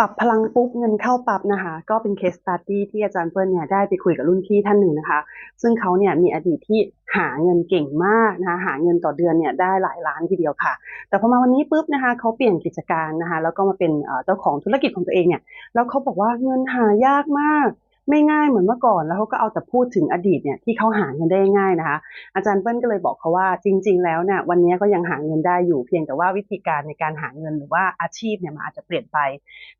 ปรับพลังปุ๊บเงินเข้าปรับนะคะ ก็เป็นเคสตัดดี้ที่อาจารย์เปิ้ลเนี่ยได้ไปคุยกับรุ่นพี่ท่านหนึ่งนะคะ ซึ่งเขาเนี่ยมีอดีตที่หาเงินเก่งมากนะคะหาเงินต่อเดือนเนี่ยได้หลายล้านทีเดียวค่ะ แต่พอมาวันนี้ปุ๊บนะคะเขาเปลี่ยนกิจการนะคะแล้วก็มาเป็นเจ้าของธุรกิจของตัวเองเนี่ยแล้วเขาบอกว่าเงินหายากมาก ไม่ง่ายเหมือนเมื่อก่อนแล้วเขาก็เอาแต่พูดถึงอดีตเนี่ยที่เขาหาเงินได้ง่ายนะคะ อาจารย์เปิ้ลก็เลยบอกเขาว่าจริง ๆ แล้วเนี่ยวันนี้ก็ยังหาเงินได้อยู่เพียงแต่ว่าวิธีการในการหาเงินหรือว่าอาชีพเนี่ยมันอาจจะเปลี่ยนไป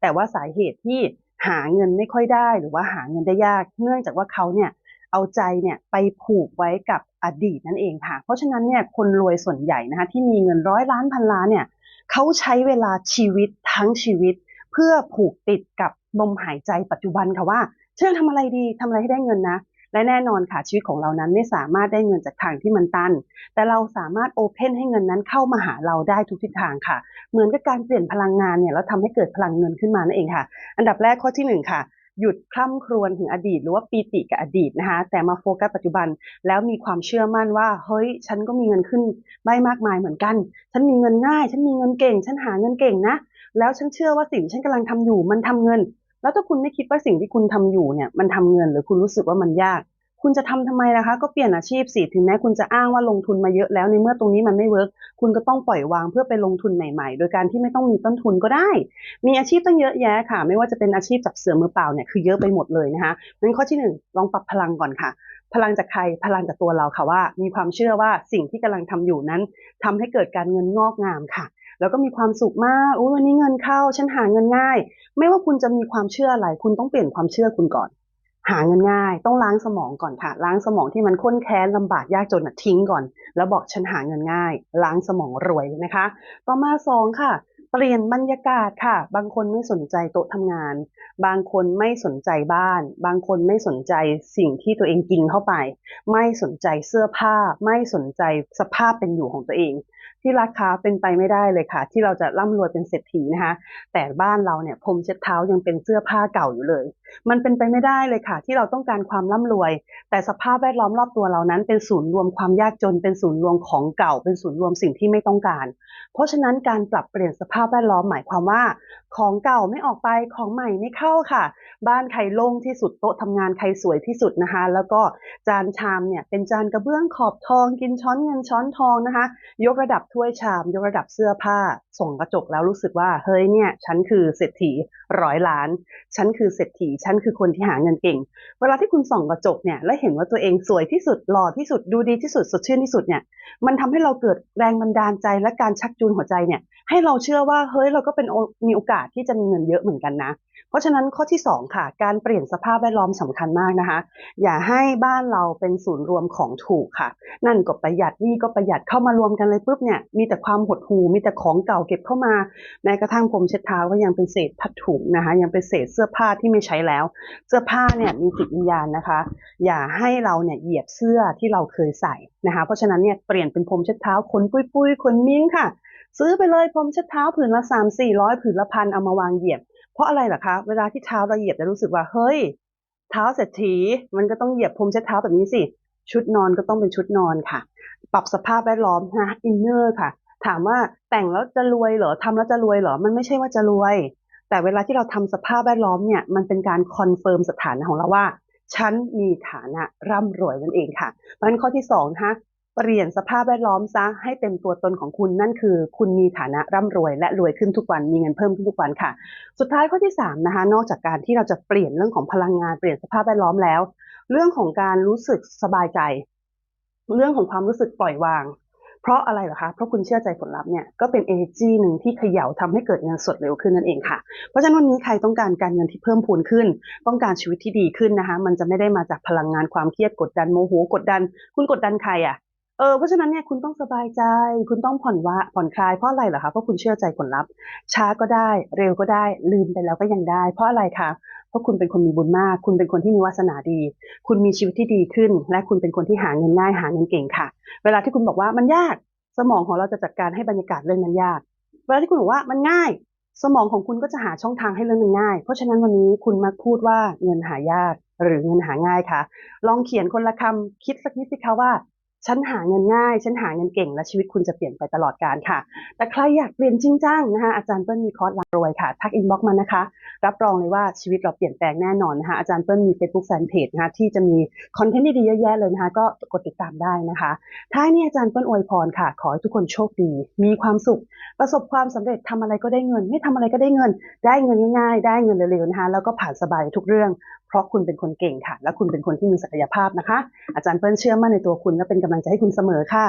แต่ว่าสาเหตุที่หาเงินไม่ค่อยได้หรือว่าหาเงินได้ยาก เนื่องจากว่าเขาเนี่ยเอาใจเนี่ยไปผูกไว้กับอดีตนั่นเองค่ะ เพราะฉะนั้นเนี่ยคนรวยส่วนใหญ่นะคะที่มีเงินร้อยล้านพันล้านเนี่ยเขาใช้เวลาชีวิตทั้งชีวิต เพื่อผูกติดกับลมหายใจปัจจุบันค่ะว่า เชื่อทำอะไรดีทำอะไรให้ได้เงินนะ และแน่นอนค่ะชีวิตของเรานั้นไม่สามารถได้เงินจากทางที่มันตัน แต่เราสามารถโอเพนให้เงินนั้นเข้ามาหาเราได้ทุกทิศทางค่ะ เหมือนกับการเปลี่ยนพลังงานเนี่ยแล้วทำให้เกิดพลังเงินขึ้นมานั่นเองค่ะ อันดับแรกข้อที่หนึ่งค่ะหยุดคล่ำครวญถึงอดีต หรือว่าปีติกับอดีตนะคะแต่มาโฟกัสปัจจุบันแล้วมีความเชื่อมั่นว่าเฮ้ย ฉันก็มีเงินขึ้นไม่มากมายเหมือนกัน ฉันมีเงินง่าย ฉันมีเงินเก่ง ฉันหาเงินเก่งนะ แล้วฉันเชื่อว่าสิ่งที่ฉันกำลังทำอยู่มันทำเงิน แล้วถ้าคุณไม่คิดว่าสิ่งที่คุณทำอยู่เนี่ยมันทำเงินหรือคุณรู้สึกว่ามันยาก คุณจะทำทำไมล่ะคะ ก็เปลี่ยนอาชีพสิถึงแม้คุณจะอ้างว่าลงทุนมาเยอะแล้วในเมื่อตรงนี้มันไม่เวิร์กคุณก็ต้องปล่อยวางเพื่อไปลงทุนใหม่ ๆ โดยการที่ไม่ต้องมีต้นทุนก็ได้ มีอาชีพตั้งเยอะแยะค่ะ ไม่ว่าจะเป็นอาชีพจับเสือมือเปล่าเนี่ยคือเยอะไปหมดเลยนะคะงั้นข้อที่หนึ่งลองปรับพลังก่อนค่ะ พลังจากใครพลังจากตัวเราค่ะว่า มีความเชื่อว่าสิ่งที่กำลังทำอยู่นั้นทำให้เกิดการเงินงอกงามค่ะ แล้วก็มีความสุขมากอุ้ยวันนี้เงินเข้า ฉันหาเงินง่าย ไม่ว่าคุณจะมีความเชื่ออะไร คุณต้องเปลี่ยนความเชื่อคุณก่อน หาเงินง่าย ต้องล้างสมองก่อนค่ะ ล้างสมองที่มันข้นแค้นลำบากยากจนทิ้งก่อน แล้วบอกฉันหาเงินง่าย ล้างสมองรวยเลยนะคะ ต่อมาสองค่ะเปลี่ยนบรรยากาศค่ะ บางคนไม่สนใจโต๊ะทำงาน บางคนไม่สนใจบ้าน บางคนไม่สนใจสิ่งที่ตัวเองกินเข้าไป ไม่สนใจเสื้อผ้า ไม่สนใจสภาพเป็นอยู่ของตัวเอง ที่ราคาเป็นไปไม่ได้เลยค่ะ ที่เราจะร่ำรวยเป็นเศรษฐีนะคะ แต่บ้านเราเนี่ยพรมเช็ดเท้ายังเป็นเสื้อผ้าเก่าอยู่เลย มันเป็นไปไม่ได้เลยค่ะ ที่เราต้องการความร่ำรวย แต่สภาพแวดล้อมรอบตัวเรานั้นเป็นศูนย์รวมความยากจน เป็นศูนย์รวมของเก่า เป็นศูนย์รวมสิ่งที่ไม่ต้องการ เพราะฉะนั้นการปรับเปลี่ยนสภาพแวดล้อมหมายความว่า ของเก่าไม่ออกไปของใหม่ไม่เข้าค่ะ บ้านใครโล่งที่สุดโต๊ะทำงานใครสวยที่สุดนะคะ แล้วก็จานชามเนี่ยเป็นจานกระเบื้องขอบทองกินช้อนเงินช้อนทองนะคะ ยกระดับถ้วยชามยกระดับเสื้อผ้าส่องกระจกแล้วรู้สึกว่าเฮ้ยเนี่ย ฉันคือเศรษฐีร้อยล้าน ฉันคือเศรษฐีฉันคือคนที่หาเงินเก่ง เวลาที่คุณส่องกระจกเนี่ยและเห็นว่าตัวเองสวยที่สุดหล่อที่สุดดูดีที่สุดสดชื่นที่สุดเนี่ย มันทำให้เราเกิดแรงบันดาลใจและการชักจูงหัวใจเนี่ย ให้เราเชื่อว่าเฮ้ยเราก็เป็นมีโอกาสที่จะมีเงินเยอะเหมือนกันนะ เพราะฉะนั้นข้อที่สองค่ะ การเปลี่ยนสภาพแวดล้อมสำคัญมากนะคะ อย่าให้บ้านเราเป็นศูนย์รวมของถูกค่ะ นั่นก็ประหยัดนี่ก็ประหยัดเข้ามารวมกันเลยปุ๊บเนี่ยมีแต่ความหดหู่มีแต่ของเก่าเก็บเข้ามาแม้กระทั่งผมเช็ดเท้าก็ยังเป็นเศษผ้าถุงนะคะ ยังเป็นเศษเสื้อผ้าที่ไม่ใช้แล้ว เสื้อผ้าเนี่ยมีจิตวิญญาณนะคะ อย่าให้เราเนี่ยเหยียบเสื้อที่เราเคยใส่นะคะ เพราะฉะนั้นเนี่ยเปลี่ยนเป็นพรมเช็ดเท้าขนปุยปุยๆขนมิ้งค่ะ ซื้อไปเลยพรมเช็ดเท้าผืนละสามสี่ร้อยผืนละพันเอามาวางเหยียบ เพราะอะไรล่ะคะ เวลาที่เท้าเราเหยียบจะรู้สึกว่าเฮ้ยเท้าเศรษฐีมันก็ต้องเหยียบพรมเช็ดเท้าแบบนี้สิ ชุดนอนก็ต้องเป็นชุดนอนค่ะ ปรับสภาพแวดล้อมนะอินเนอร์ค่ะ ถามว่าแต่งแล้วจะรวยเหรอทำแล้วจะรวยเหรอ มันไม่ใช่ว่าจะรวย แต่เวลาที่เราทำสภาพแวดล้อมเนี่ยมันเป็นการคอนเฟิร์มสถานะของเราว่าฉันมีฐานะร่ำรวยนั่นเองค่ะเพราะฉะนั้นข้อที่สองนะคะเปลี่ยนสภาพแวดล้อมซะให้เป็นตัวตนของคุณนั่นคือ คุณมีฐานะร่ำรวย และรวยขึ้นทุกวันมีเงินเพิ่มขึ้นทุกวันค่ะ สุดท้ายข้อที่สามนะคะนอกจากการที่เราจะเปลี่ยนเรื่องของพลังงานเปลี่ยนสภาพแวดล้อมแล้ว เรื่องของการรู้สึกสบายใจ เรื่องของความรู้สึกปล่อยวาง เพราะอะไรเหรอคะ เพราะคุณเชื่อใจผลลัพธ์เนี่ยก็เป็น energy หนึ่งที่เขย่าทำให้เกิดเงินสดเร็วขึ้นนั่นเองค่ะ เพราะฉะนั้นวันนี้ใครต้องการการเงินที่เพิ่มพูนขึ้น ต้องการชีวิตที่ดีขึ้นนะคะ มันจะไม่ได้มาจากพลังงานความเครียดกดดันโมโหกดดัน คุณกดดันใครอะเออเพราะฉะนั้นเนี่ยคุณต้องสบายใจ คุณต้องผ่อนว่าผ่อนคลายเพราะอะไรเหรอคะเพราะคุณเชื่อใจผลลัพธ์ช้าก็ได้เร็วก็ได้ลืมไปแล้วก็ยังได้ เพราะอะไรคะ เพราะคุณเป็นคนมีบุญมาก คุณเป็นคนที่มีวาสนาดี คุณมีชีวิตที่ดีขึ้น และคุณเป็นคนที่หาเงินง่ายหาเงินเก่งค่ะ เวลาที่คุณบอกว่ามันยากสมองของเราจะจัดการให้บรรยากาศเรื่องนั้นยาก เวลาที่คุณบอกว่ามันง่าย สมองของคุณก็จะหาช่องทางให้เรื่องมันง่าย เพราะฉะนั้นวันนี้คุณมักพูดว่าเงินหายากหรือเงินหาง่ายคะลองเขียนคนละคำคิดสักนิดสิคะว่า ฉันหาเงินง่าย ฉันหาเงินเก่ง และชีวิตคุณจะเปลี่ยนไปตลอดกาลค่ะ แต่ใครอยากเปลี่ยนจริงจังนะคะอาจารย์เปิ้ลมีคอร์สรักรวยค่ะ ทักอินบ็อกซ์มานะคะ รับรองเลยว่าชีวิตเราเปลี่ยนแปลงแน่นอนนะคะอาจารย์เปิ้ลมี Facebook Fanpage นะคะที่จะมีคอนเทนต์ดีๆเยอะแยะเลยนะคะก็กดติดตามได้นะคะท้ายนี้อาจารย์เปิ้ลอวยพรค่ะ ขอให้ทุกคนโชคดี มีความสุข ประสบความสำเร็จทำอะไรก็ได้เงิน ไม่ทำอะไรก็ได้เงิน ได้เงินง่ายๆ ได้เงินเร็วๆนะคะแล้วก็ผ่านสบายทุกเรื่อง เพราะคุณเป็นคนเก่งค่ะ และคุณเป็นคนที่มีศักยภาพนะคะ อาจารย์เปิ้ลเชื่อมั่นในตัวคุณและเป็นกำลังใจให้คุณเสมอค่ะ